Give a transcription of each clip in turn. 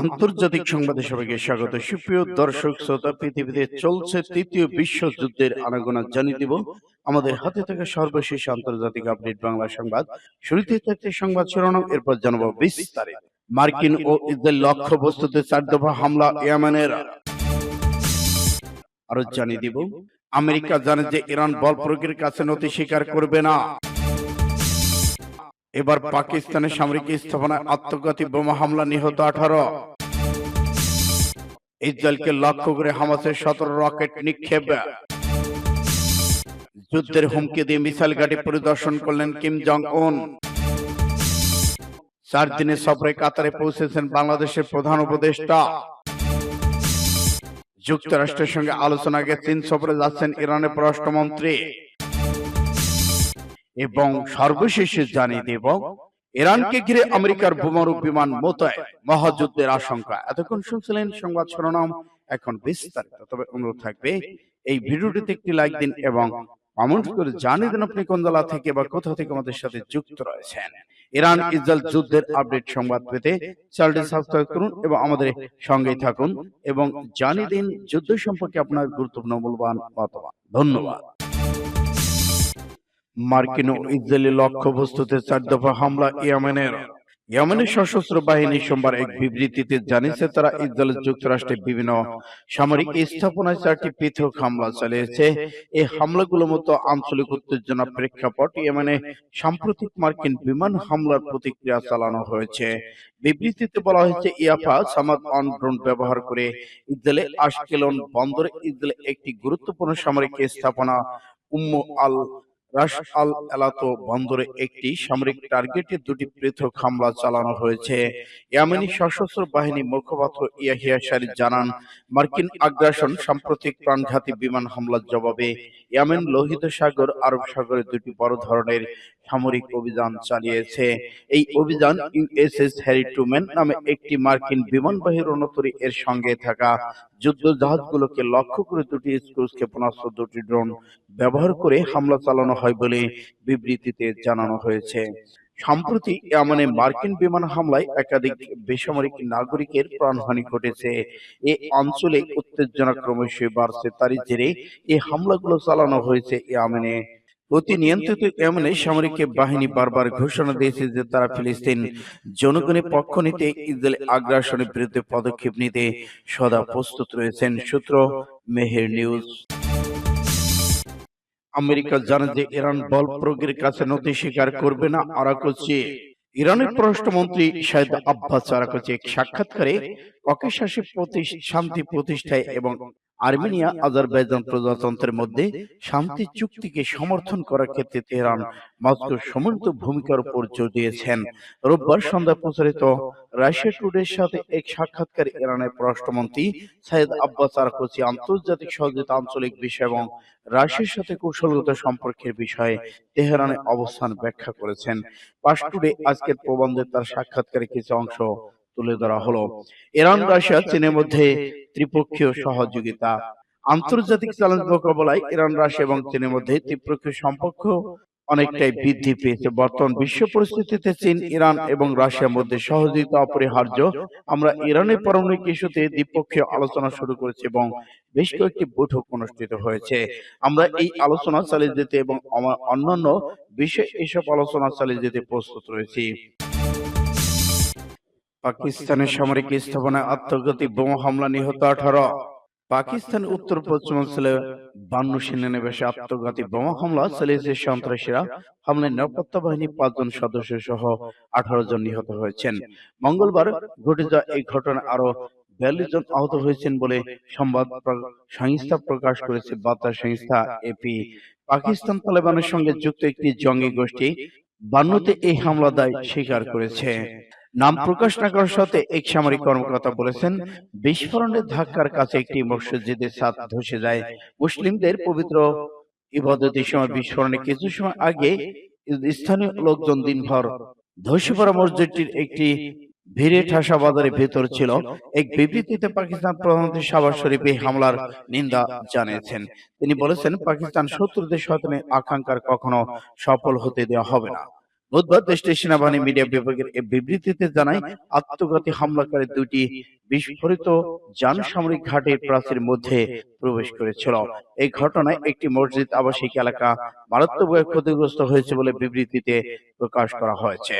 আন্তর্জাতিক সংবাদে সবাইকে স্বাগত। সুপ্রিয় দর্শক শ্রোতা পৃথিবীতে চলছে তৃতীয় বিশ্বযুদ্ধের আনাগোনা জানিয়ে দিব। আমাদের হাতে থাকা সর্বশেষ আন্তর্জাতিক আপডেট বাংলা সংবাদ। শুরুতে থাকতে সংবাদ শিরোনাম এরপর জানাব বিস্তারিত মার্কিন ও ইসরায়েল লক্ষ্য বস্তুতে চার দফা হামলা ইয়ামানের। আরও জানিয়ে দিব। আমেরিকা জানে যে ইরান বল প্রয়োগের কাছে নথি স্বীকার করবে না। এবার পাকিস্তানের সামরিক স্থাপনায় আত্মঘাতী বোমা হামলা নিহত আঠারো। ইসরায়েলকে লক্ষ্য করে হামাসের সতেরো রকেট নিক্ষেপ। যুদ্ধের হুমকি দিয়ে মিসাইল গাড়ি পরিদর্শন করলেন কিম জং উন চার দিনের সফরে কাতারে পৌঁছেছেন বাংলাদেশের প্রধান উপদেষ্টা। যুক্তরাষ্ট্রের সঙ্গে আলোচনাকে চীন সফরে যাচ্ছেন ইরানের পররাষ্ট্রমন্ত্রী। এবং সর্বশেষে জানিয়ে দেব ইরানকে ঘিরে আমেরিকার বোমারু বিমান মোতায়েন মহাযুদ্ধের আশঙ্কা। এতক্ষণ শুনছিলেন সংবাদ শিরোনাম। এখন বিস্তারিত। তবে অনুরোধ থাকবে এই ভিডিওটিতে একটি লাইক দিন এবং কমেন্ট করে জানিয়ে দিন আপনি কোন জেলা থেকে বা কোথা থেকে আমাদের সাথে যুক্ত রয়েছেন। ইরান ইসরায়েল যুদ্ধের আপডেট সংবাদ পেতে চ্যানেলটি সাবস্ক্রাইব করুন এবং আমাদের সঙ্গেই থাকুন এবং জানিয়ে দিন যুদ্ধ সম্পর্কে আপনার গুরুত্বপূর্ণ মূল্যবান মতামত ধন্যবাদ মার্কিন ও ইসরায়েলি লক্ষ্যবস্তুতে চার দফা হামলা ইয়েমেনের। ইয়েমেনের সশস্ত্র বাহিনী সোমবার এক বিবৃতিতে জানিয়েছে, তারা ইসরায়েল যুক্তরাষ্ট্রের বিভিন্ন সামরিক স্থাপনায় চারটি পৃথক হামলা চালিয়েছে। এই হামলাগুলো মতো আঞ্চলিক উত্তেজনা প্রেক্ষাপট ইয়েমেনে সাম্প্রতিক মার্কিন বিমান হামলার প্রতিক্রিয়া চালানো হয়েছে। বিবৃতিতে বলা হয়েছে, ইয়াফা সামাদ অন ড্রোন ব্যবহার করে ইসরায়েলে আশকেলন বন্দরে ইসরায়েলে একটি গুরুত্বপূর্ণ সামরিক স্থাপনা উম্ম আল রাস আল এলাতো বন্দরে একটি সামরিক টার্গেটে দুটি পৃথক হামলা চালানো হয়েছে। ইয়ামেনি সশস্ত্র বাহিনী মুখপাত্র ইয়াহিয়া শারি জানান, মার্কিন আগ্রাসন সাম্প্রতিক প্রাণঘাতী বিমান হামলার জবাবে ইয়ামেন লোহিত সাগর, আরব সাগরে দুটি বড় ধরনের সামরিক অভিযান চালিয়েছে। এই অভিযান ইউএসএস হ্যারি ট্রুম্যান নামে একটি মার্কিন বিমানবাহী রণতরী এর সঙ্গে থাকা যুদ্ধ জাহাজগুলোকে লক্ষ্য করে দুটি স্ক্রুজ ক্ষেপণাস্ত্র, দুটি ড্রোন ব্যবহার করে হামলা চালানো হয় বলে বিবৃতিতে জানানো হয়েছে। সম্প্রতি ইয়ামানে মার্কিন বিমান হামলায় একাধিক বেসামরিক নাগরিকের প্রাণহানি ঘটেছে। এ অঞ্চলে উত্তেজনা ক্রমশই বাড়ছে। তারই জেরে এই হামলাগুলো চালানো হয়েছে ইয়ামেনে। অতি নিয়ন্ত্রিত সামরিক বাহিনী বারবার ঘোষণা দিয়েছে যে তারা ফিলিস্তিন জনগণের পক্ষ নিতে ইসরায়েল আগ্রাসনের বিরুদ্ধে পদক্ষেপ নিতে সদা প্রস্তুত রয়েছেন। সূত্র মেহের নিউজ। আমেরিকা জানে যে ইরান বল প্রয়োগের কাছে নথি স্বীকার করবে না আরাকোচি ইরানের পররাষ্ট্রমন্ত্রী শাহেদ আব্বাস আরাকোচি এক সাক্ষাৎকারে প্রতিশ- শান্তি প্রতিষ্ঠায় এবং আর্মেনিয়া আজারবাইজান প্রজাতন্ত্রের মধ্যে শান্তি চুক্তিকে সমর্থন করার ক্ষেত্রে তেহরান মস্কোর সমন্বিত ভূমিকার উপর জোর দিয়েছেন। রোববার সন্ধ্যা প্রচারিত রাশিয়া টুডের সাথে এক সাক্ষাৎকার ইরানের পররাষ্ট্রমন্ত্রী সাইদ আব্বাস আরাকোচি আন্তর্জাতিক সহযোগিতা আঞ্চলিক বিষয় এবং রাশিয়ার সাথে কৌশলগত সম্পর্কের বিষয়ে তেহরানের অবস্থান ব্যাখ্যা করেছেন। পাশ টুডে আজকের প্রবন্ধে তার সাক্ষাৎকারের কিছু অংশ তুলে ধরা হলো। ইরান রাশিয়া চীনের মধ্যে ত্রিপক্ষীয় সহযোগিতা। আন্তর্জাতিক চ্যালেঞ্জ মোকাবেলায় ইরান রাশিয়া এবং চীনের মধ্যে ত্রিপক্ষীয় সম্পর্ক অনেকটাই বৃদ্ধি পেয়েছে। বর্তমান বিশ্ব পরিস্থিতিতে চীন ইরান এবং রাশিয়ার মধ্যে সহযোগিতা অপরিহার্য। আমরা ইরানের পারমাণবিক ইস্যুতে দ্বিপক্ষীয় আলোচনা শুরু করেছি এবং বেশ কয়েকটি বৈঠক অনুষ্ঠিত হয়েছে। আমরা এই আলোচনা চালিয়ে যেতে এবং আমার অন্যান্য বিষয়ে এসব আলোচনা চালিয়ে যেতে প্রস্তুত রয়েছি পাকিস্তানের সামরিক স্থাপনায় আত্মঘাতী বোমা হামলা নিহত আঠারো। পাকিস্তান উত্তর পশ্চিমাঞ্চলে বান্ন সেনানিবাসে আত্মঘাতী বোমা হামলা চালিয়েছে সন্ত্রাসীরা। হামলায় নিরাপত্তা বাহিনী পাঁচজন সদস্য সহ আঠারো জন নিহত হয়েছেন। মঙ্গলবার ঘটে যাওয়া এই ঘটনায় আরও বিয়াল্লিশ জন আহত হয়েছেন বলে সংবাদ সংস্থা প্রকাশ করেছে বার্তা সংস্থা এপি। পাকিস্তান তালেবানের সঙ্গে যুক্ত একটি জঙ্গি গোষ্ঠী বান্নতে এই হামলা দায় স্বীকার করেছে। নাম প্রকাশ না করার সাথে এক সামরিক কর্মকর্তা বলেছেন বিস্ফোরণের ধাক্কার কাছে একটি মসজিদের ছাদ ধসে যায়। মুসলিমদের পবিত্র ইবাদতের সময় বিস্ফোরণে কিছু সময় আগে স্থানীয় লোকজন দিনভর ধসে পড়া মসজিদটির একটি ভিড়ে ঠাসা বাজারের ভেতর ছিল। এক বিবৃতিতে পাকিস্তান প্রধানমন্ত্রী শাহবাজ শরীফ এই হামলার নিন্দা জানিয়েছেন। তিনি বলেছেন পাকিস্তান শত্রুদের শয়তানের আকাঙ্ক্ষার কখনো সফল হতে দেওয়া হবে না। বুধবার দেশটির সেনাবাহিনী মিডিয়া বিভাগের বিবৃতিতে জানায়, আত্মঘাতী হামলাকারী দুটি বিস্ফোরিত যান সামরিক ঘাটের প্রাচীর মধ্যে প্রবেশ করেছিল। এই ঘটনায় একটি মসজিদ আবাসিক এলাকা মারাত্মকভাবে ক্ষতিগ্রস্ত হয়েছে বলে বিবৃতিতে প্রকাশ করা হয়েছে।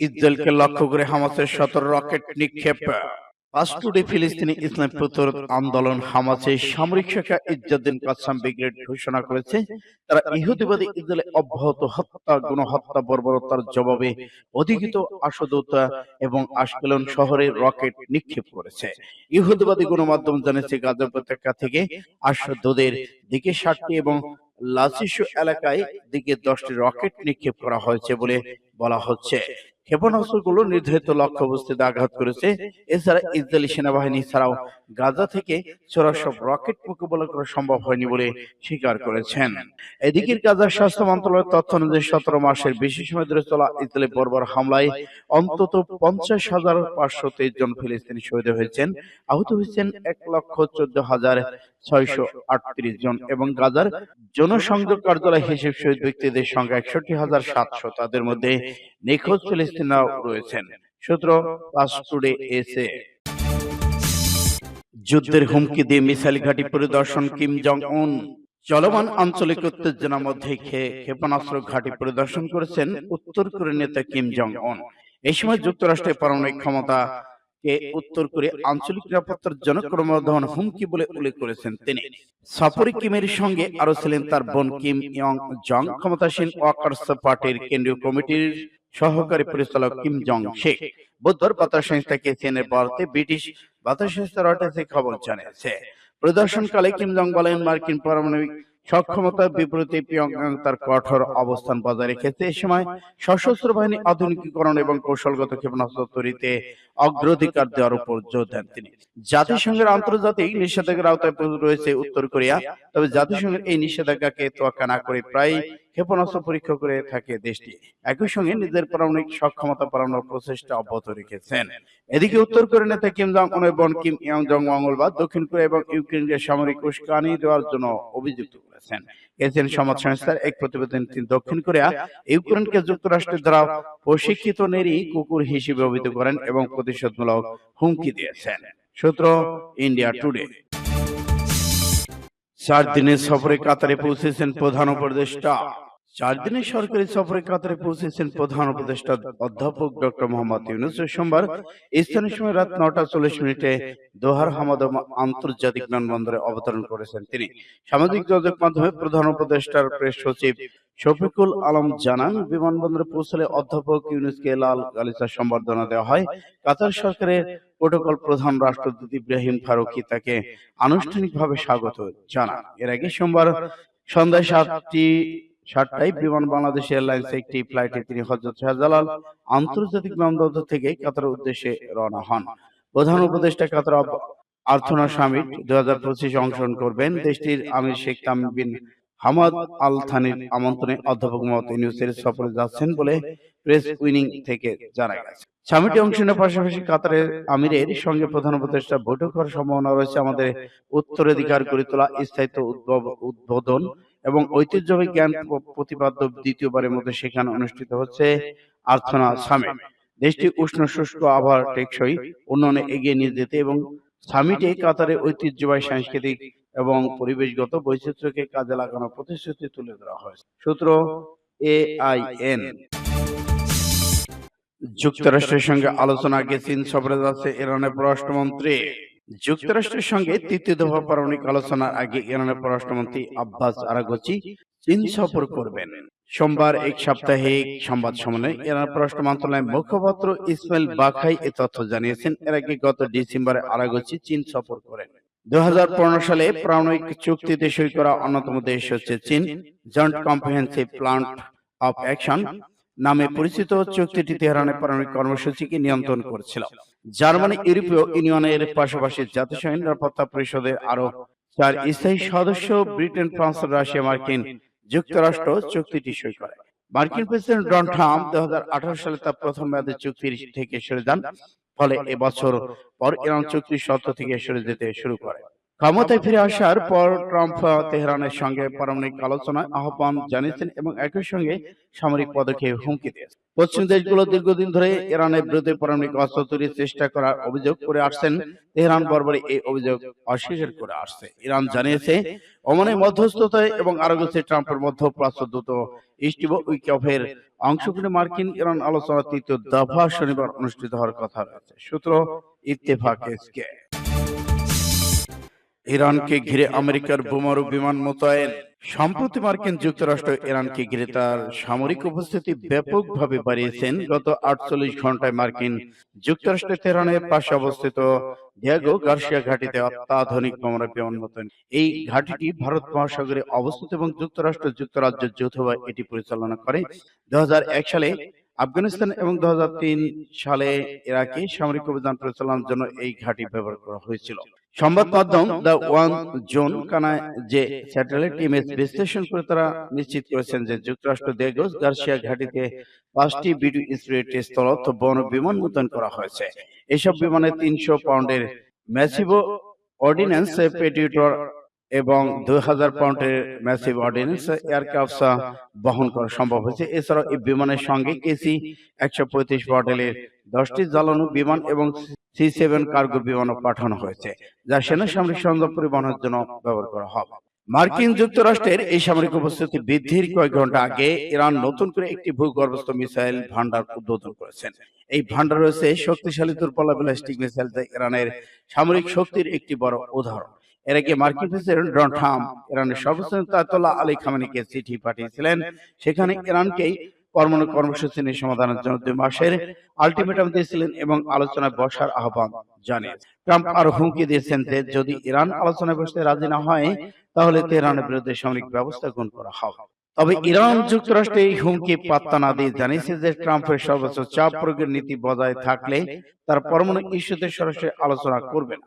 ইসরায়েলকে লক্ষ্য করে হামাসের সতেরো রকেট নিক্ষেপ। পাস্টুডে ফিলিস্তিনি ইসলাম প্রতিরোধ আন্দোলন হামাসের সামরিক শাখা ইজ্জাদ্দিন কাসাম ব্রিগেড ঘোষণা করেছে। তারা ইহুদিবাদী ইসরায়েলে অব্যাহত হত্যা গণহত্যা বর্বরতার জবাবে অধিকৃত আশুদতা এবং আশকেলন শহরে রকেট নিক্ষেপ করেছে। ইহুদিবাদী গণমাধ্যম জানিয়েছে গাজা উপত্যকা থেকে আশুদদের দিকে ষাটটি এবং লাসিসু এলাকায় দিকে দশটি রকেট নিক্ষেপ করা হয়েছে বলে বলা হচ্ছে। ক্ষেপণাস্ত্রগুলো নির্ধারিত লক্ষ্যবস্তুতে আঘাত করেছে। এছাড়া ইসরায়েলি সেনাবাহিনী ছাড়াও গাজা থেকে ছোড়া সব রকেট মোকাবেলা করা সম্ভব হয়নি বলে স্বীকার করেছেন। এদিকে গাজার স্বাস্থ্য মন্ত্রণালয়ের তথ্য অনুযায়ী সতেরো মাসের বেশি সময় ধরে চলা ইসরায়েলি বর্বর হামলায় অন্তত পঞ্চাশ হাজার পাঁচশো তেইশ জন ফিলিস্তিনি শহীদ হয়েছেন। আহত হয়েছেন এক লক্ষ চোদ্দ হাজার ছয়শো আটত্রিশ জন এবং গাজার জনসংযোগ কার্যালয় হিসেব শহীদ ব্যক্তিদের সংখ্যা একষট্টি হাজার সাতশো তাদের মধ্যে নিখোঁজ ফিলিস্তিনরাও রয়েছেন। সূত্র পাস টুডে এসে যুদ্ধের হুমকি দিয়ে মিসাইল ঘাঁটি পরিদর্শন কিম জং উন চলমান আঞ্চলিক উত্তেজনার মধ্যে খে- ক্ষেপণাস্ত্র ঘাঁটি পরিদর্শন করেছেন উত্তর কোরিয়ার নেতা কিম জং উন। এই সময় যুক্তরাষ্ট্রের পারমাণবিক ক্ষমতা কে উত্তর কোরিয়া আঞ্চলিক নিরাপত্তার জন্য ক্রমবর্ধমান হুমকি বলে উল্লেখ করেছেন তিনি। সফরে কিমের সঙ্গে আরও ছিলেন তার বোন কিম ইয়ং জং। ক্ষমতাসীন ওয়াকার্স পার্টির কেন্দ্রীয় কমিটির সহকারী পরিচালক কিম জং শেখ। বুধবার বার্তা সংস্থা কেসিএনের বার্তায় ব্রিটিশ এই খবর জানিয়েছে পরিদর্শনকালে কিম জং বলেন মার্কিন পারমাণবিক সক্ষমতার বিপরীতে পিয়ংয়াং তার কঠোর অবস্থান বজায় রেখেছে। এ সময় সশস্ত্র বাহিনী আধুনিকীকরণ এবং কৌশলগত ক্ষেপণাস্ত্র তৈরিতে অগ্রাধিকার দেওয়ার উপর জোর দেন তিনি। জাতিসংঘের আন্তর্জাতিক নিষেধাজ্ঞার আওতায় রয়েছে উত্তর কোরিয়া। তবে জাতিসংঘের এই নিষেধাজ্ঞাকে তোয়াক্কা না করে প্রায় ক্ষেপণাস্ত্র পরীক্ষা করে থাকে দেশটি। একই সঙ্গে নিজের পারমাণবিক সক্ষমতা বাড়ানোর প্রচেষ্টা অব্যাহত রেখেছেন। এদিকে উত্তর কোরিয়ার নেতা কিম জং উনের বোন কিম ইয়ং জং মঙ্গলবার দক্ষিণ কোরিয়া এবং ইউক্রেনকে সামরিক উস্কানি দেওয়ার জন্য অভিযুক্ত করেছেন। এশিয়ান সমাজ সংস্থার এক প্রতিবেদন তিনি দক্ষিণ কোরিয়া ইউক্রেনকে যুক্তরাষ্ট্রের দ্বারা প্রশিক্ষিত নেরি কুকুর হিসেবে অভিহিত করেন এবং প্রতিশোধমূলক হুমকি দিয়েছেন। সূত্র ইন্ডিয়া টুডে। চার দিনের সফরে কাতারে পৌঁছেছেন প্রধান উপদেষ্টা। চার দিনের সরকারি সফরে কাতারে পৌঁছেছেন প্রধান উপদেষ্টা অধ্যাপক ডক্টর মোহাম্মদ ইউনুস সোমবার স্থানীয় সময় রাত নটা চল্লিশ মিনিটে দোহার হামাদ আন্তর্জাতিক বিমানবন্দরে অবতরণ করেছেন তিনি। সামাজিক যোগাযোগ মাধ্যমে প্রধান উপদেষ্টার প্রেস সচিব শফিকুল আলম জানান বিমানবন্দরে পৌঁছলে অধ্যাপক ইউনুসকে লাল গালিচা সম্বর্ধনা দেওয়া হয়। কাতার সরকারের প্রোটোকল প্রধান রাষ্ট্রদূত ইব্রাহিম ফারুকি তাকে আনুষ্ঠানিকভাবে স্বাগত জানান। এর আগে সোমবার সন্ধ্যায় সাতটি সাতটায় বিমান বাংলাদেশ এয়ারলাইন্স একটি ফ্লাইটে তিনি হজরত শাহজালাল আন্তর্জাতিক বিমানবন্দর থেকে কাতার উদ্দেশ্যে রওনা হন। প্রধান উপদেষ্টা কাতার আর্থনা সামিট দু হাজার পঁচিশে অংশগ্রহণ করবেন। দেশটির আমির Sheikh Tamim bin Hamad Al থানির আমন্ত্রণে অধ্যাপক মোহাম্মদ ইউনুসের সফরে যাচ্ছেন বলে প্রেস উইনিং থেকে জানা গেছে। সামিটে অংশ নেওয়ার পাশাপাশি কাতারের আমিরের সঙ্গে প্রধান উপদেষ্টা বৈঠক হওয়ার সম্ভাবনা রয়েছে। আমাদের উত্তরাধিকার করে তোলা, স্থায়িত্ব উদ্বোধন এবং ঐতিহ্যবাহী জ্ঞান প্রতিপাদ্য দ্বিতীয়বারের মধ্যে সেখানে অনুষ্ঠিত হচ্ছে আর্থনা সামিট। দেশটি উষ্ণ, শুষ্ক আবহাওয়ার টেকসই উন্নয়নে এগিয়ে নিয়ে যেতে এবং সামিটে কাতারের ঐতিহ্যবাহী সাংস্কৃতিক এবং পরিবেশগত বৈচিত্র্যকে কাজে লাগানোর প্রতিশ্রুতি তুলে ধরা হয়েছে। সূত্র এআইএন যুক্তরাষ্ট্রের সঙ্গে আলোচনা আগে চীন সফরে যাচ্ছে ইরানের পররাষ্ট্রমন্ত্রী। যুক্তরাষ্ট্রের সঙ্গে তৃতীয় দফা পারমাণবিক আলোচনার আগে ইরানের পররাষ্ট্রমন্ত্রী আব্বাস আরাগচি চীন সফর করবেন। সোমবার এক সাপ্তাহিক সংবাদ সম্মেলনে ইরান পররাষ্ট্র মন্ত্রণালয়ের মুখপাত্র ইসমাইল বাখাই এ তথ্য জানিয়েছেন। এর আগে গত ডিসেম্বরে আরাগচি চীন সফর করেন। দু হাজার পনেরো সালে পারমাণবিক চুক্তিতে সই করা অন্যতম দেশ হচ্ছে চীন joint comprehensive plan of action নামে পরিচিত চুক্তিটি তেহরানের পারমাণবিক কর্মসূচিকে নিয়ন্ত্রণ করেছিল। জার্মানি ইউরোপীয় ইউনিয়নের পাশাপাশি জাতিসংঘ নিরাপত্তা পরিষদের আরও চার স্থায়ী সদস্য ব্রিটেন, ফ্রান্স, রাশিয়া, মার্কিন যুক্তরাষ্ট্র চুক্তিটি সই করে। মার্কিন প্রেসিডেন্ট ডোনাল্ড ট্রাম্প দু হাজার আঠারো সালে তার প্রথম মেয়াদে চুক্তি থেকে সরে যান। ফলে এবছর পর ইরান চুক্তির শর্ত থেকে সরে যেতে শুরু করে। ক্ষমতায় ফিরে আসার পর ট্রাম্প তেহরানের সঙ্গে পারমাণবিক আলোচনায় আহ্বান জানিয়েছেন এবং একই সঙ্গে সামরিক পদক্ষেপ হুমকি দিয়েছেন। পশ্চিম দেশগুলো দীর্ঘদিন ধরে ইরানের বিরুদ্ধে পারমাণবিক অস্ত্র তৈরির চেষ্টা করার অভিযোগ করে আসছেন। তেহরান বরাবরই এই অভিযোগ অস্বীকার করে আসছে। ইরান জানিয়েছে ওমানের মধ্যস্থতায় এবং আরগোসে ট্রাম্পের মধ্যপ্রাচ্য দূত স্টিভ উইকফের অংশগ্রহণে মার্কিন ইরান আলোচনা তৃতীয় দফা শনিবার অনুষ্ঠিত হওয়ার কথা রয়েছে। সূত্র ইত্তেফাক এসকে। ইরানকে ঘিরে আমেরিকার বোমারু বিমান মোতায়েন। সম্প্রতি মার্কিন যুক্তরাষ্ট্র ইরানকে ঘিরে তার সামরিক উপস্থিতি ব্যাপকভাবে বাড়িয়েছেন। গত আটচল্লিশ ঘন্টায় মার্কিন যুক্তরাষ্ট্রের তেহরানের পাশে অবস্থিত ডিয়াগো গার্সিয়া ঘাটিতে অত্যাধুনিক বোমারু বিমান মোতায়েন। এই ঘাটিটি ভারত মহাসাগরে অবস্থিত এবং যুক্তরাষ্ট্র যুক্তরাজ্য যৌথভাবে এটি পরিচালনা করে। দু হাজার এক সালে আফগানিস্তান এবং দু হাজার তিন সালে ইরাকে সামরিক অভিযান পরিচালনার জন্য এই ঘাঁটি ব্যবহার করা হয়েছিল সংবাদ মাধ্যম দ্য ওয়ান জোন কানায় যে স্যাটেলাইট ইমেজ বিশ্লেষণ করে তারা নিশ্চিত করেছেন যে যুক্তরাষ্ট্র দেগোস গার্সিয়া ঘাটিতে পাঁচটি বিডি স্প্রিট স্থলত বন বিমান মোতায়েন করা হয়েছে। এসব বিমানে তিনশো পাউন্ডের ম্যাসিভো অর্ডিন্যান্স পেটিউটর এবং দুই হাজার পাউন্ডের ম্যাসিভ অর্ডিন্যান্স এয়ারক্রাফট বহন করা সম্ভব হয়েছে। এছাড়াও এই বিমানের সঙ্গে কেসি একশো পঁয়ত্রিশ মডেলের দশটি জ্বালানো বিমান এবং সি সেভেন কার্গো বিমানও পাঠানো হয়েছে, যা সেনা সামরিক সরঞ্জাম পরিবহনের জন্য ব্যবহার করা হবে মার্কিন যুক্তরাষ্ট্রের এই সামরিক উপস্থিতি বৃদ্ধির কয়েক ঘণ্টা আগে ইরান নতুন করে একটি ভূগর্ভস্থ মিসাইল ভান্ডার উদ্বোধন করেছেন এই ভান্ডার রয়েছে শক্তিশালী দুর্বল ব্যালিস্টিক মিসাইল যা ইরানের সামরিক শক্তির একটি বড় উদাহরণ। এর আগে মার্কিন প্রেসিডেন্ট? Donald Trump. ইরানের সর্বোচ্চ আলী খামেনিকে চিঠি পাঠিয়েছিলেন। সেখানে ইরানকেই পরমাণু কর্মসূচি নিয়ে সমাধানের জন্য দুই মাসের আলটিমেটাম দিয়েছিলেন এবং আলোচনায় বসার আহ্বান জানিয়ে ট্রাম্প আরও হুমকি দিয়েছেন যে যদি ইরান আলোচনায় বসতে রাজি না হয় তাহলে তেহরানের বিরুদ্ধে সামরিক ব্যবস্থা গ্রহণ করা হবে। তবে ইরান যুক্তরাষ্ট্রে এই হুমকি পাত্তা না দিয়ে জানিয়েছে যে ট্রাম্পের সর্বোচ্চ চাপ প্রয়োগের নীতি বজায় থাকলে তার পরমাণু ইস্যুতে সরাসরি আলোচনা করবে না